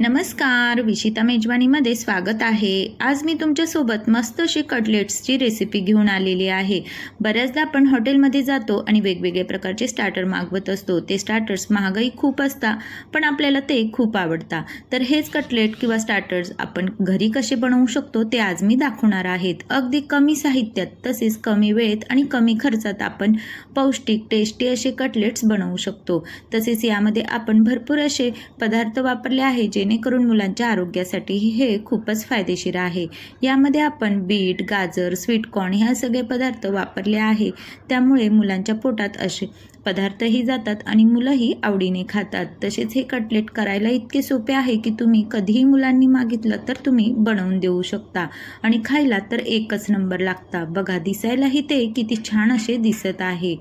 नमस्कार विशिता मेजवानीमध्ये स्वागत आहे. आज मी तुमच्यासोबत मस्त अशी कटलेट्सची रेसिपी घेऊन आलेली आहे. बऱ्याचदा आपण हॉटेलमध्ये जातो आणि वेगवेगळे प्रकारचे स्टार्टर मागवत असतो. ते स्टार्टर्स महागाई खूप असतात पण आपल्याला ते खूप आवडतात तर हेच कटलेट किंवा स्टार्टर्स आपण घरी कसे बनवू शकतो ते आज मी दाखवणार आहेत. अगदी कमी साहित्यात तसेच कमी वेळेत आणि कमी खर्चात आपण पौष्टिक टेस्टी असे कटलेट्स बनवू शकतो. तसेच यामध्ये आपण भरपूर असे पदार्थ वापरले आहेत जेणेकरून मुलांच्या आरोग्यासाठी हे खूपच फायदेशीर आहे. यामध्ये आपण बीट गाजर स्वीटकॉर्न ह्या सगळे पदार्थ वापरले आहे. त्यामुळे मुलांच्या पोटात असे पदार्थही जातात आणि मुलंही आवडीने खातात. तसेच हे कटलेट करायला इतके सोपे आहे की तुम्ही कधीही मुलांनी मागितलं तर तुम्ही बनवून देऊ शकता. आणि खायला तर एकच नंबर लागता. बघा दिसायलाही ते किती छान असे दिसत आहे.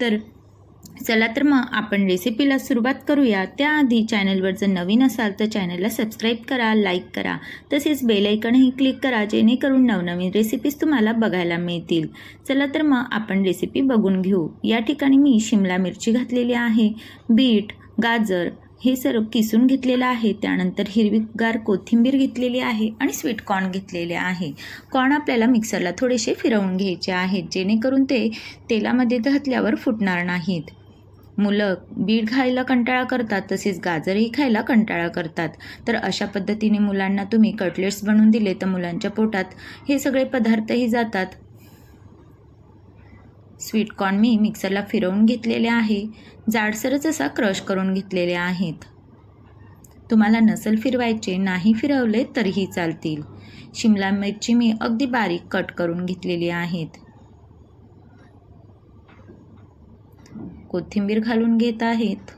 तर चला तर मग आपण रेसिपीला सुरुवात करूया. त्याआधी चॅनलवर जर नवीन असाल तर चॅनलला सबस्क्राईब करा लाईक करा. तसेच बेलायकनही क्लिक करा जेणेकरून नवनवीन रेसिपीज तुम्हाला बघायला मिळतील. चला तर मग आपण रेसिपी बघून घेऊ. या ठिकाणी मी शिमला मिरची घातलेली आहे. बीट गाजर हे सर्व किसून घेतलेलं आहे. त्यानंतर हिरवीगार कोथिंबीर घेतलेली आहे आणि स्वीट कॉर्न घेतलेले आहे. कॉर्न आपल्याला मिक्सरला थोडेसे फिरवून घ्यायचे आहेत जेणेकरून ते तेलामध्ये घातल्यावर फुटणार नाहीत. मुलं बीट खायला कंटाळा करतात तसेच गाजरही खायला कंटाळा करतात. तर अशा पद्धतीने मुलांना तुम्ही कटलेट्स बनवून दिले तर मुलांच्या पोटात हे सगळे पदार्थही जातात. स्वीट कॉर्न मी मिक्सरला फिरवून घेतलेले आहे. जाडसरच असा क्रश करून घेतलेले आहेत. तुम्हाला नसल फिरवायचे नाही फिरवले तरीही चालतील. शिमला मिरची मी अगदी बारीक कट करून घेतलेली आहेत. कोथिंबीर घालून घेत आहेत.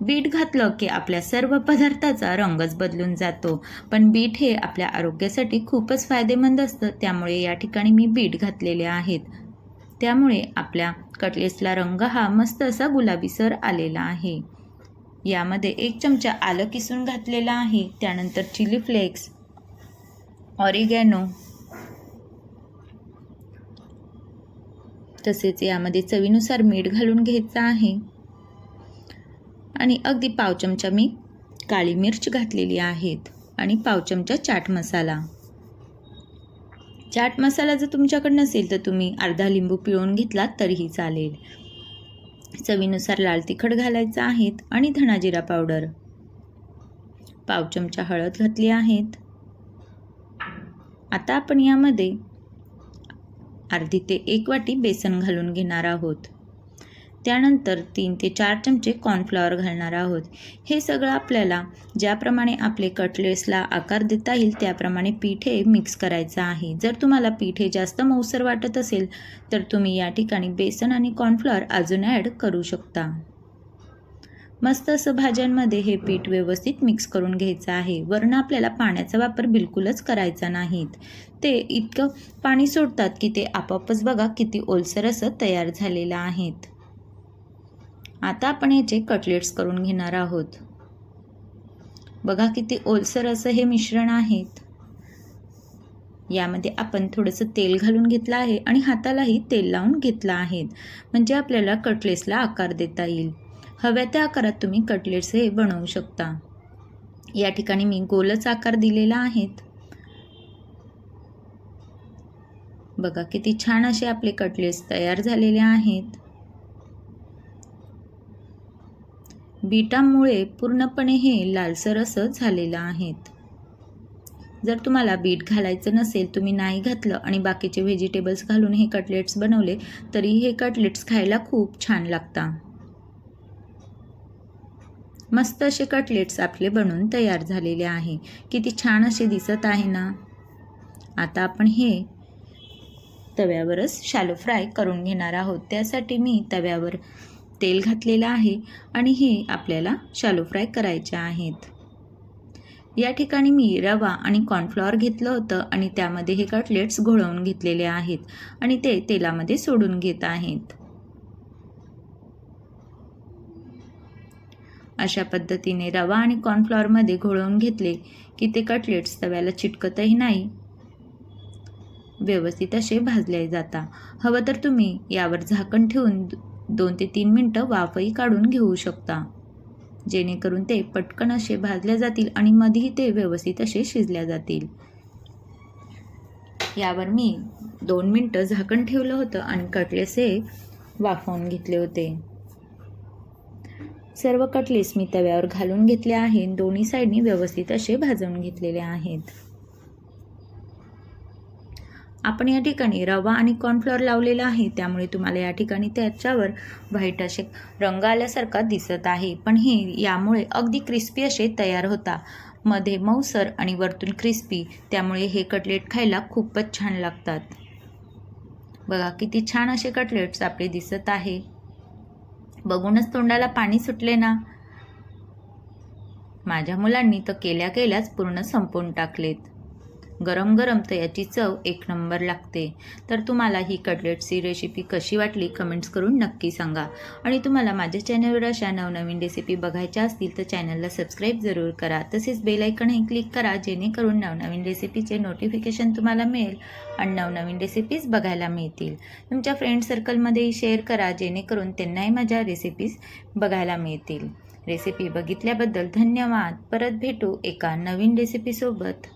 बीट घातलं की आपल्या सर्व पदार्थाचा रंगच बदलून जातो. पण बीट हे आपल्या आरोग्यासाठी खूपच फायदेमंद असतं. त्यामुळे या ठिकाणी मी बीट घातलेले आहेत. त्यामुळे आपल्या कटलेट्सला रंग हा मस्त असा गुलाबीसर आलेला आहे. यामध्ये एक चमचा आलं किसून घातलेला आहे. त्यानंतर चिली फ्लेक्स ऑरिगॅनो तसेच यामध्ये चवीनुसार मीठ घालून घ्यायचं आहे. आणि अगदी पाव चमचा मी काळी मिर्च घातलेली आहेत आणि पाव चमचा चाट मसाला. चाट मसाला जर तुमच्याकडे नसेल तर तुम्ही अर्धा लिंबू पिळून घेतलात तरीही चालेल. चवीनुसार लाल तिखट घालायचं आहेत आणि धणाजिरा पावडर. पाव चमचा हळद घातली आहेत. आता आपण यामध्ये अर्धी ते एक वाटी बेसन घालून घेणार आहोत. त्यानंतर तीन ते चार चमचे कॉर्नफ्लॉवर घालणार आहोत. हे सगळं आपल्याला ज्याप्रमाणे आपले कटलेट्सला आकार देता येईल त्याप्रमाणे पीठ हे मिक्स करायचं आहे. जर तुम्हाला पीठ हे जास्त मऊसर वाटत असेल तर तुम्ही या ठिकाणी बेसन आणि कॉर्नफ्लॉवर अजून ॲड करू शकता. मस्त असं भाज्यांमध्ये हे पीठ व्यवस्थित मिक्स करून घ्यायचं आहे. वरण आपल्याला पाण्याचा वापर बिलकुलच करायचा नाहीत. ते इतकं पाणी सोडतात की ते आपोआपच बघा किती ओलसर असं तयार झालेलं आहेत. आता आपण याचे कटलेट्स करून घेणार आहोत. बघा किती ओलसर असं हे मिश्रण आहेत. यामध्ये आपण थोडंसं तेल घालून घेतलं आहे आणि हातालाही तेल लावून घेतलं आहे. म्हणजे आपल्याला कटलेट्सला आकार देता येईल. हव्या त्या आकारात तुम्ही कटलेट्स हे बनवू शकता. या ठिकाणी मी गोलच आकार दिलेला आहेत. बघा किती छान असे आपले कटलेट्स तयार झालेले आहेत. बीटामुळे पूर्णपणे हे लालसर असं झालेलं आहेत. जर तुम्हाला बीट घालायचं नसेल तुम्ही नाही घातलं आणि बाकीचे व्हेजिटेबल्स घालून हे कटलेट्स बनवले तरी हे कटलेट्स खायला खूप छान लागतात मस्त असे कटलेट्स आपले बनून तयार झालेले आहे. किती छान असे दिसत आहे ना? आता आपण हे तव्यावरच शॅलो फ्राय करून घेणार आहोत. त्यासाठी मी तव्यावर तेल घातलेलं आहे आणि हे आपल्याला शॅलो फ्राय करायचे आहेत. या ठिकाणी मी रवा आणि कॉर्नफ्लॉवर घेतलं होतं आणि त्यामध्ये हे कटलेट्स घोळवून घेतलेले आहेत आणि ते तेलामध्ये सोडून घेत आहेत. अशा पद्धतीने रवा आणि कॉर्नफ्लॉवरमध्ये घोळवून घेतले की ते कटलेट्स तव्याला चिटकतही नाही. व्यवस्थित असे भाजले जाता. हवं तर तुम्ही यावर झाकण ठेवून दोन ते तीन मिनटं वाफही काढून घेऊ शकता. जेणेकरून ते पटकन असे भाजल्या जातील आणि मध्येही ते व्यवस्थित असे शिजल्या जातील. यावर मी दोन मिनटं झाकण ठेवलं होतं आणि कटलेस हे वाफवून घेतले होते. सर्व कटलेस मी तव्यावर घालून घेतले आहे दोन्ही साईडनी व्यवस्थित असे भाजून घेतलेले आहेत. आपण या ठिकाणी रवा आणि कॉर्नफ्लॉवर लावलेला आहे. त्यामुळे तुम्हाला या ठिकाणी त्याच्यावर व्हाईट असे रंग आल्यासारखा दिसत आहे. पण हे यामुळे अगदी क्रिस्पी असे तयार होता. मध्ये मऊसर आणि वरतून क्रिस्पी त्यामुळे हे कटलेट खायला खूपच छान लागतात. बघा किती छान असे कटलेट्स आपले दिसत आहे. बघूनच तोंडाला पाणी सुटले ना. माझ्या मुलांनी तर केल्या केल्याच पूर्ण संपवून टाकलेत. गरम गरम तर याची चव एक नंबर लागते. तर तुम्हाला ही कटलेट्सची रेसिपी कशी वाटली कमेंट्स करून नक्की सांगा. आणि तुम्हाला माझ्या चॅनलवर अशा नवनवीन रेसिपी बघायच्या असतील तर चॅनलला सबस्क्राईब जरूर करा. तसेच बेलायकनही क्लिक करा जेणेकरून नवनवीन रेसिपीचे नोटिफिकेशन तुम्हाला मिळेल आणि नवनवीन रेसिपीज बघायला मिळतील. तुमच्या फ्रेंड सर्कलमध्येही शेअर करा जेणेकरून त्यांनाही माझ्या रेसिपीज बघायला मिळतील. रेसिपी बघितल्याबद्दल धन्यवाद. परत भेटू एका नवीन रेसिपीसोबत